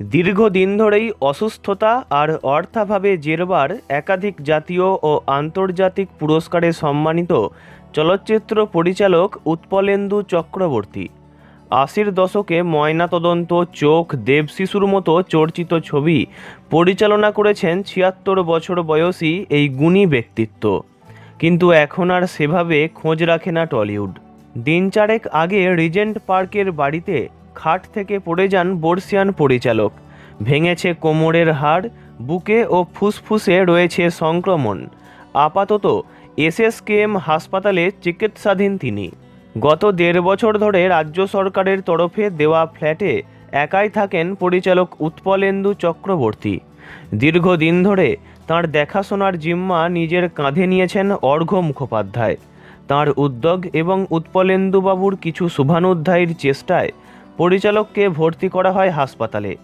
দীর্ঘদিন ধরেই অসুস্থতা আর অর্থাভাবে জেরবার একাধিক জাতীয় ও আন্তর্জাতিক পুরস্কারে সম্মানিত চলচ্চিত্র পরিচালক উৎপলেন্দু চক্রবর্তী। আশির দশকে ময়নাতদন্ত, চোখ দেবশিশুর মতো চর্চিত ছবি পরিচালনা করেছেন ছিয়াত্তর বছর বয়সী এই গুণী ব্যক্তিত্ব। কিন্তু এখন আর সেভাবে খোঁজ রাখে না টলিউড। দিন চারেক আগে রিজেন্ট পার্কের বাড়িতে খাট থেকে পড়ে যান বর্ষিয়ান পরিচালক। ভেঙেছে কোমরের হাড়, বুকে ও ফুসফুসে রয়েছে সংক্রমণ। আপাতত এসএসকেএম হাসপাতালে চিকিৎসাধীন তিনি। গত দেড় বছর ধরে রাজ্য সরকারের তরফে দেওয়া ফ্ল্যাটে একাই থাকেন পরিচালক উৎপলেন্দু চক্রবর্তী। দীর্ঘদিন ধরে তার দেখাশোনার জিম্মা নিজের কাঁধে নিয়েছেন অর্ঘ্য মুখোপাধ্যায়। তার উদ্যোগ এবং উৎপলেন্দুবাবুর কিছু শুভানুধ্যায়ীর চেষ্টায় পরিচালককে ভর্তি করা হয় হাসপাতালে।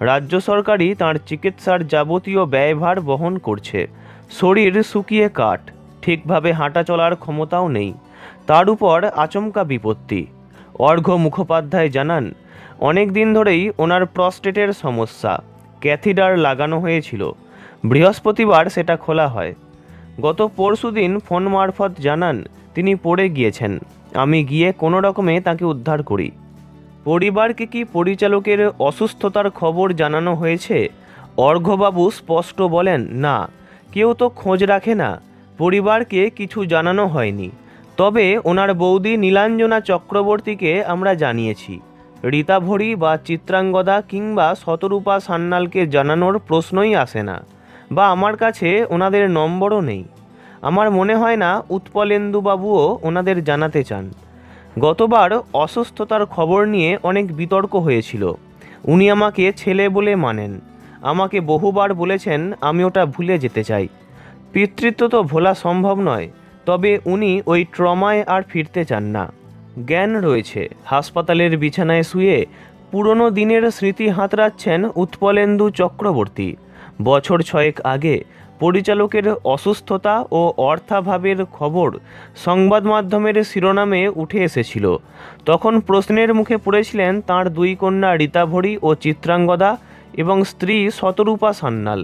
রাজ্য সরকারই তার চিকিৎসার যাবতীয় ব্যয়ভার বহন করছে। শরীর শুকিয়ে কাঠ, ঠিকভাবে হাঁটা চলার ক্ষমতাও নেই। তার উপর আচমকা বিপত্তি। অর্ঘ্য মুখোপাধ্যায় জানান, অনেক দিন ধরেই ওনার প্রস্টেটের সমস্যা, ক্যাথিডার লাগানো হয়েছিল। বৃহস্পতিবার সেটা খোলা হয়। গত পরশুদিন ফোন মারফত জানান, তিনি পড়ে গিয়েছেন। আমি গিয়ে কোনো রকমে তাকে উদ্ধার করি। পরিবারকে কি পরিচালকের অসুস্থতার খবর জানানো হয়েছে? অর্ঘ্যবাবু স্পষ্ট বলেন, না, কেউ তো খোঁজ রাখে না। পরিবারকে কিছু জানানো হয়নি। তবে ওনার বৌদি নীলাঞ্জনা চক্রবর্তীকে আমরা জানিয়েছি। রীতাভরি বা চিত্রাঙ্গদা কিংবা শতরূপা সান্যালকে জানানোর প্রশ্নই আসে না বা আমার কাছে ওনাদের নম্বরও নেই। আমার মনে হয় না, উৎপলেন্দুবাবুও ওনাদের জানাতে চান। গতবার অসুস্থতার খবর নিয়ে অনেক বিতর্ক হয়েছিল। উনি আমাকে ছেলে বলে মানেন। আমাকে বহুবার বলেছেন আমি ওটা ভুলে যেতে চাই। পিতৃত্ব তো ভোলা সম্ভব নয়, তবে উনি ওই ট্রমায় আর ফিরতে চান না। জ্ঞান রয়েছে, হাসপাতালের বিছানায় শুয়ে পুরনো দিনের স্মৃতি হাতড়াচ্ছেন উৎপলেন্দু চক্রবর্তী। বছর ছয়েক আগে পরিচালকের অসুস্থতা ও অর্থাভাবের খবর সংবাদ মাধ্যমের শিরোনামে উঠে এসেছিল। তখন প্রশ্নের মুখে পড়েছিলেন তার দুই কন্যা রীতাভরি ও চিত্রাঙ্গদা এবং স্ত্রী শতরূপা সান্যাল।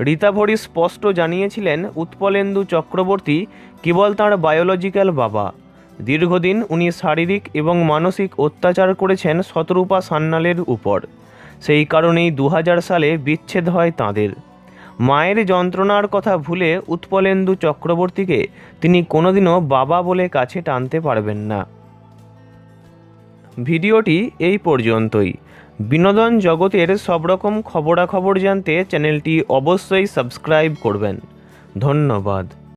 রীতাভরি স্পষ্ট জানিয়েছিলেন, উৎপলেন্দু চক্রবর্তী কেবল তাঁর বায়োলজিক্যাল বাবা। দীর্ঘদিন উনি শারীরিক এবং মানসিক অত্যাচার করেছেন শতরূপা সান্যালের উপর। সেই কারণেই দু হাজার সালে বিচ্ছেদ হয় তাঁদের। মায়ের যন্ত্রণার কথা ভুলে উৎপলেন্দু চক্রবর্তীকে তিনি কোনোদিনও বাবা বলে কাছে টানতে পারবেন না। ভিডিওটি এই পর্যন্তই। বিনোদন জগতের সব রকম খবরাখবর জানতে চ্যানেলটি অবশ্যই সাবস্ক্রাইব করবেন। ধন্যবাদ।